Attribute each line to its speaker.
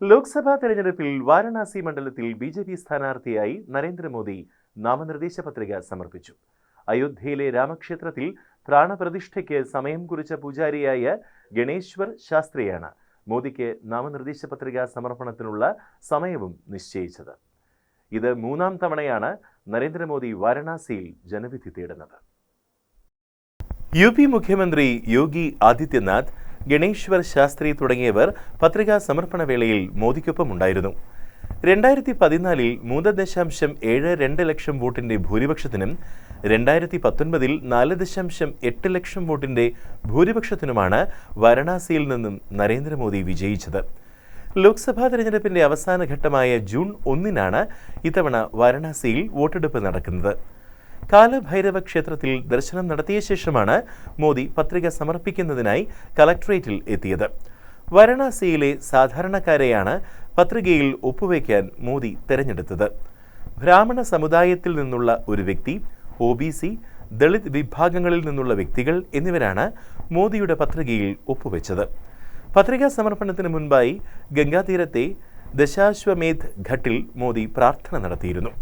Speaker 1: ലോക്സഭാ തെരഞ്ഞെടുപ്പിൽ വാരണാസി മണ്ഡലത്തിൽ B J P സ്ഥാനാർത്ഥിയായി നരേന്ദ്രമോദി നാമനിർദ്ദേശ പത്രിക സമർപ്പിച്ചു. അയോധ്യയിലെ രാമക്ഷേത്രത്തിൽ പ്രാണപ്രതിഷ്ഠയ്ക്ക് സമയം കുറിച്ച പൂജാരിയായ ഗണേശ്വർ ശാസ്ത്രിയാണ് മോദിക്ക് നാമനിർദ്ദേശ പത്രിക സമർപ്പണത്തിനുള്ള സമയവും നിശ്ചയിച്ചത്. ഇത് മൂന്നാം തവണയാണ് നരേന്ദ്രമോദി വാരണാസിയിൽ ജനവിധി തേടുന്നത്. യു പി മുഖ്യമന്ത്രി യോഗി ആദിത്യനാഥ് ഗണേശ്വർ ശാസ്ത്രി തുടങ്ങിയവർ പത്രികാ സമർപ്പണ വേളയിൽ മോദിക്കൊപ്പം ഉണ്ടായിരുന്നു രണ്ടായിരത്തി പതിനാലിൽ മൂന്ന് ദശാംശം ഏഴ് രണ്ട് ലക്ഷം വോട്ടിന്റെ ഭൂരിപക്ഷത്തിനും രണ്ടായിരത്തി പത്തൊൻപതിൽ നാല് ദശാംശം എട്ട് ലക്ഷം വോട്ടിന്റെ ഭൂരിപക്ഷത്തിനുമാണ് വാരണാസിയിൽ നിന്നും നരേന്ദ്രമോദി വിജയിച്ചത്. ലോക്സഭാ തെരഞ്ഞെടുപ്പിന്റെ അവസാന ഘട്ടമായ ജൂൺ ഒന്നിനാണ് ഇത്തവണ വാരണാസിയിൽ വോട്ടെടുപ്പ് നടക്കുന്നത്. കാലഭൈരവ ക്ഷേത്രത്തിൽ ദർശനം നടത്തിയ ശേഷമാണ് മോദി പത്രിക സമർപ്പിക്കുന്നതിനായി കളക്ടറേറ്റിൽ എത്തിയത്. വാരണാസിയിലെ സാധാരണക്കാരെയാണ് പത്രികയിൽ ഒപ്പുവയ്ക്കാൻ മോദി തെരഞ്ഞെടുത്തത്. ബ്രാഹ്മണ സമുദായത്തിൽ നിന്നുള്ള ഒരു വ്യക്തി ഒ ബി സി ദളിത് വിഭാഗങ്ങളിൽ നിന്നുള്ള വ്യക്തികൾ എന്നിവരാണ് മോദിയുടെ പത്രികയിൽ ഒപ്പുവെച്ചത്. പത്രികാ സമർപ്പണത്തിന് മുൻപായി ഗംഗാതീരത്തെ ദശാശ്വമേധ് ഘട്ടിൽ മോദി പ്രാർത്ഥന നടത്തിയിരുന്നു.